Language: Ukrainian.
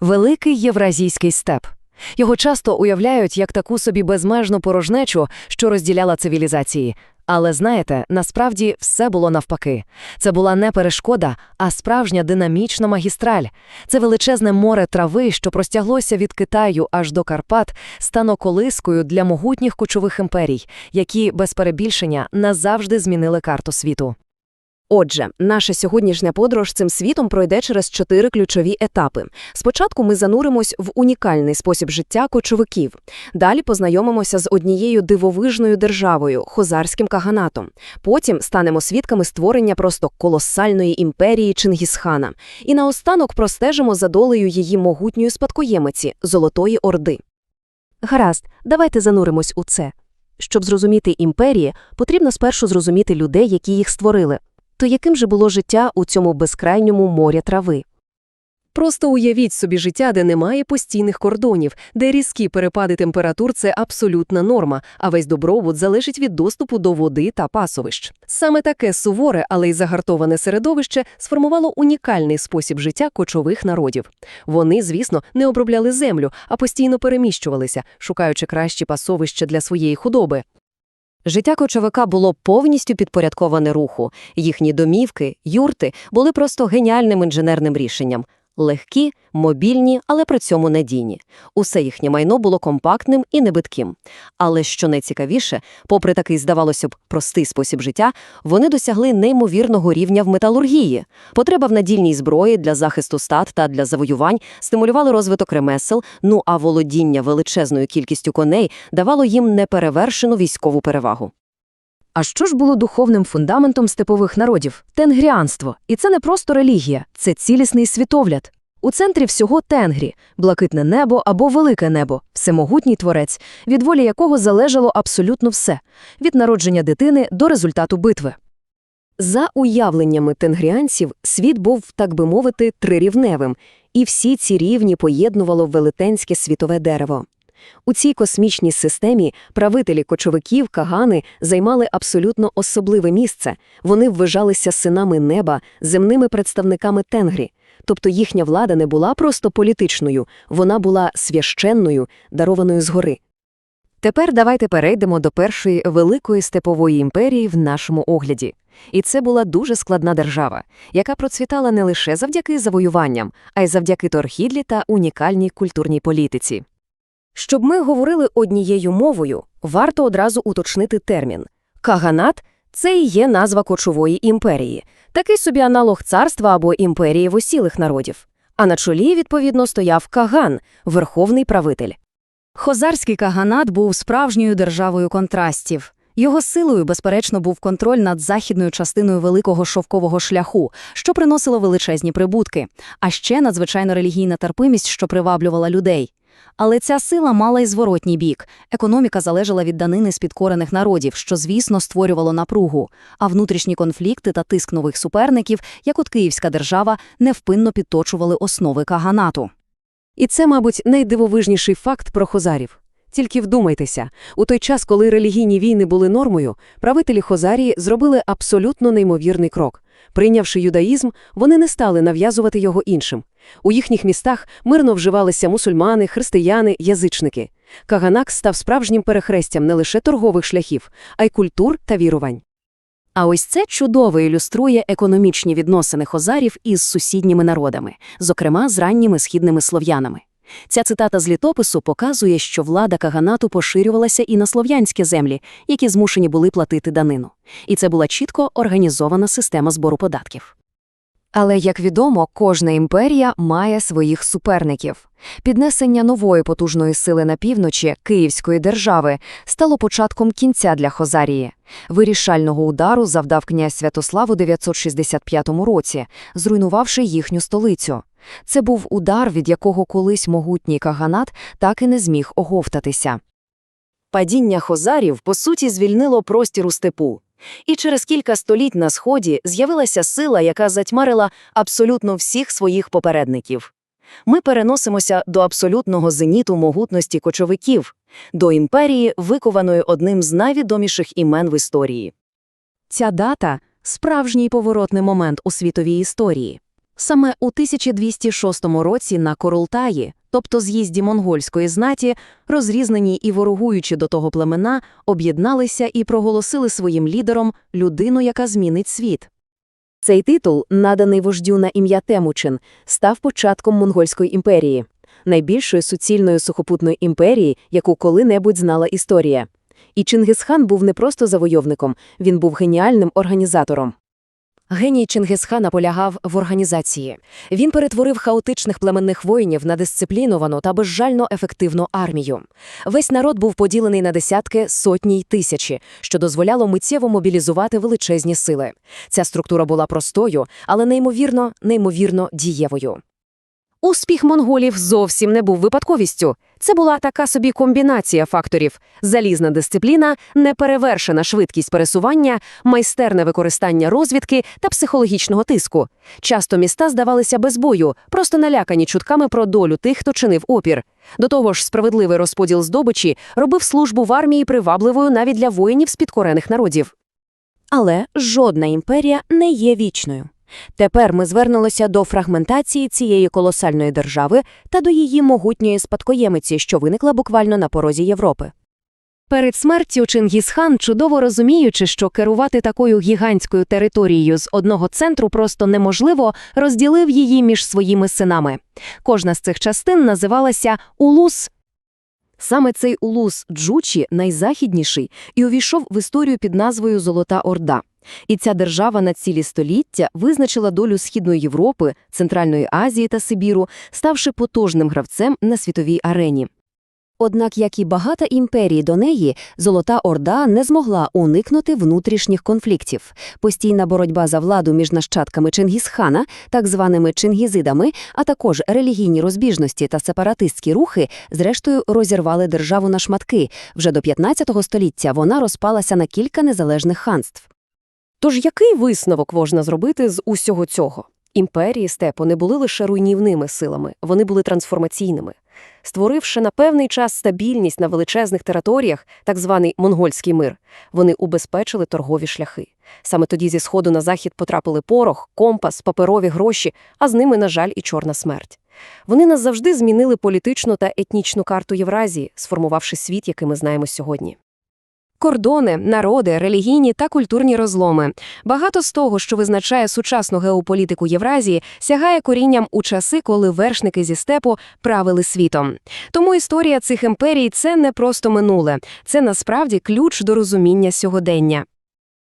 Великий євразійський степ. Його часто уявляють як таку собі безмежну порожнечу, що розділяла цивілізації. Але знаєте, насправді все було навпаки. Це була не перешкода, а справжня динамічна магістраль. Це величезне море трави, що простяглося від Китаю аж до Карпат, стано колискою для могутніх кочових імперій, які, без перебільшення, назавжди змінили карту світу. Отже, наша сьогоднішня подорож цим світом пройде через чотири ключові етапи. Спочатку ми зануримось в унікальний спосіб життя кочовиків. Далі познайомимося з однією дивовижною державою хозарським каганатом. Потім станемо свідками створення просто колосальної імперії Чингісхана. І наостанок простежимо за долею її могутньої спадкоємиці Золотої Орди. Гаразд, давайте зануримось у це. Щоб зрозуміти імперії, потрібно спершу зрозуміти людей, які їх створили. То яким же було життя у цьому безкрайньому морі трави? Просто уявіть собі життя, де немає постійних кордонів, де різкі перепади температур це абсолютна норма, а весь добробут залежить від доступу до води та пасовищ. Саме таке суворе, але й загартоване середовище сформувало унікальний спосіб життя кочових народів. Вони, звісно, не обробляли землю, а постійно переміщувалися, шукаючи кращі пасовища для своєї худоби. Життя кочовика було повністю підпорядковане руху. Їхні домівки, юрти були просто геніальним інженерним рішенням. Легкі, мобільні, але при цьому надійні. Усе їхнє майно було компактним і небитким. Але що найцікавіше, попри такий, здавалося б, простий спосіб життя, вони досягли неймовірного рівня в металургії. Потреба в надільній зброї для захисту стад та для завоювань стимулювали розвиток ремесел, ну а володіння величезною кількістю коней давало їм неперевершену військову перевагу. А що ж було духовним фундаментом степових народів? Тенгріанство. І це не просто релігія, це цілісний світогляд. У центрі всього тенгрі – блакитне небо або велике небо, всемогутній творець, від волі якого залежало абсолютно все – від народження дитини до результату битви. За уявленнями тенгріанців, світ був, так би мовити, трирівневим, і всі ці рівні поєднувало велетенське світове дерево. У цій космічній системі правителі кочовиків, кагани займали абсолютно особливе місце. Вони вважалися синами неба, земними представниками тенгрі. Тобто їхня влада не була просто політичною, вона була священною, дарованою згори. Тепер давайте перейдемо до першої великої степової імперії в нашому огляді. І це була дуже складна держава, яка процвітала не лише завдяки завоюванням, а й завдяки торгідлі та унікальній культурній політиці. Щоб ми говорили однією мовою, варто одразу уточнити термін. Каганат – це і є назва кочової імперії, такий собі аналог царства або імперії восілих народів. А на чолі, відповідно, стояв Каган – верховний правитель. Хозарський каганат був справжньою державою контрастів. Його силою, безперечно, був контроль над західною частиною великого шовкового шляху, що приносило величезні прибутки, а ще надзвичайно релігійна терпимість, що приваблювала людей. Але ця сила мала й зворотній бік. Економіка залежала від данини з підкорених народів, що, звісно, створювало напругу, а внутрішні конфлікти та тиск нових суперників, як от Київська держава, невпинно підточували основи каганату. І це, мабуть, найдивовижніший факт про хозарів. Тільки вдумайтеся, у той час, коли релігійні війни були нормою, правителі Хозарії зробили абсолютно неймовірний крок. Прийнявши юдаїзм, вони не стали нав'язувати його іншим. У їхніх містах мирно вживалися мусульмани, християни, язичники. Каганак став справжнім перехрестям не лише торгових шляхів, а й культур та вірувань. А ось це чудово ілюструє економічні відносини хозарів із сусідніми народами, зокрема з ранніми східними слов'янами. Ця цитата з літопису показує, що влада каганату поширювалася і на слов'янські землі, які змушені були платити данину. І це була чітко організована система збору податків. Але, як відомо, кожна імперія має своїх суперників. Піднесення нової потужної сили на півночі Київської держави стало початком кінця для Хозарії. Вирішального удару завдав князь Святослав у 965 році, зруйнувавши їхню столицю. Це був удар, від якого колись могутній каганат так і не зміг оговтатися. Падіння хозарів, по суті, звільнило простір у степу. І через кілька століть на Сході з'явилася сила, яка затьмарила абсолютно всіх своїх попередників. Ми переносимося до абсолютного зеніту могутності кочовиків, до імперії, викованої одним з найвідоміших імен в історії. Ця дата – справжній поворотний момент у світовій історії. Саме у 1206 році на Корултаї, тобто з'їзді монгольської знаті, розрізнені і ворогуючі до того племена, об'єдналися і проголосили своїм лідером людину, яка змінить світ. Цей титул, наданий вождю на ім'я Темучин, став початком Монгольської імперії, найбільшої суцільної сухопутної імперії, яку коли-небудь знала історія. І Чингисхан був не просто завойовником, він був геніальним організатором. Геній Чингисхана полягав в організації. Він перетворив хаотичних племенних воїнів на дисципліновану та безжально ефективну армію. Весь народ був поділений на десятки, сотні й тисячі, що дозволяло миттєво мобілізувати величезні сили. Ця структура була простою, але неймовірно, неймовірно дієвою. Успіх монголів зовсім не був випадковістю. Це була така собі комбінація факторів: залізна дисципліна, неперевершена швидкість пересування, майстерне використання розвідки та психологічного тиску. Часто міста здавалися без бою, просто налякані чутками про долю тих, хто чинив опір. До того ж, справедливий розподіл здобичі робив службу в армії привабливою навіть для воїнів з підкорених народів. Але жодна імперія не є вічною. Тепер ми звернулися до фрагментації цієї колосальної держави та до її могутньої спадкоємиці, що виникла буквально на порозі Європи. Перед смертю Чингісхан, чудово розуміючи, що керувати такою гігантською територією з одного центру просто неможливо, розділив її між своїми синами. Кожна з цих частин називалася Улус. Саме цей улус Джучі найзахідніший і увійшов в історію під назвою Золота Орда. І ця держава на цілі століття визначила долю Східної Європи, Центральної Азії та Сибіру, ставши потужним гравцем на світовій арені. Однак, як і багато імперій до неї, Золота Орда не змогла уникнути внутрішніх конфліктів. Постійна боротьба за владу між нащадками Чингісхана, так званими чингізидами, а також релігійні розбіжності та сепаратистські рухи, зрештою розірвали державу на шматки. Вже до 15 століття вона розпалася на кілька незалежних ханств. Тож який висновок можна зробити з усього цього? Імперії степу не були лише руйнівними силами, вони були трансформаційними. Створивши на певний час стабільність на величезних територіях, так званий монгольський мир, вони убезпечили торгові шляхи. Саме тоді зі сходу на захід потрапили порох, компас, паперові гроші, а з ними, на жаль, і чорна смерть. Вони назавжди змінили політичну та етнічну карту Євразії, сформувавши світ, який ми знаємо сьогодні. Кордони, народи, релігійні та культурні розломи. Багато з того, що визначає сучасну геополітику Євразії, сягає корінням у часи, коли вершники зі степу правили світом. Тому історія цих імперій це не просто минуле, це насправді ключ до розуміння сьогодення.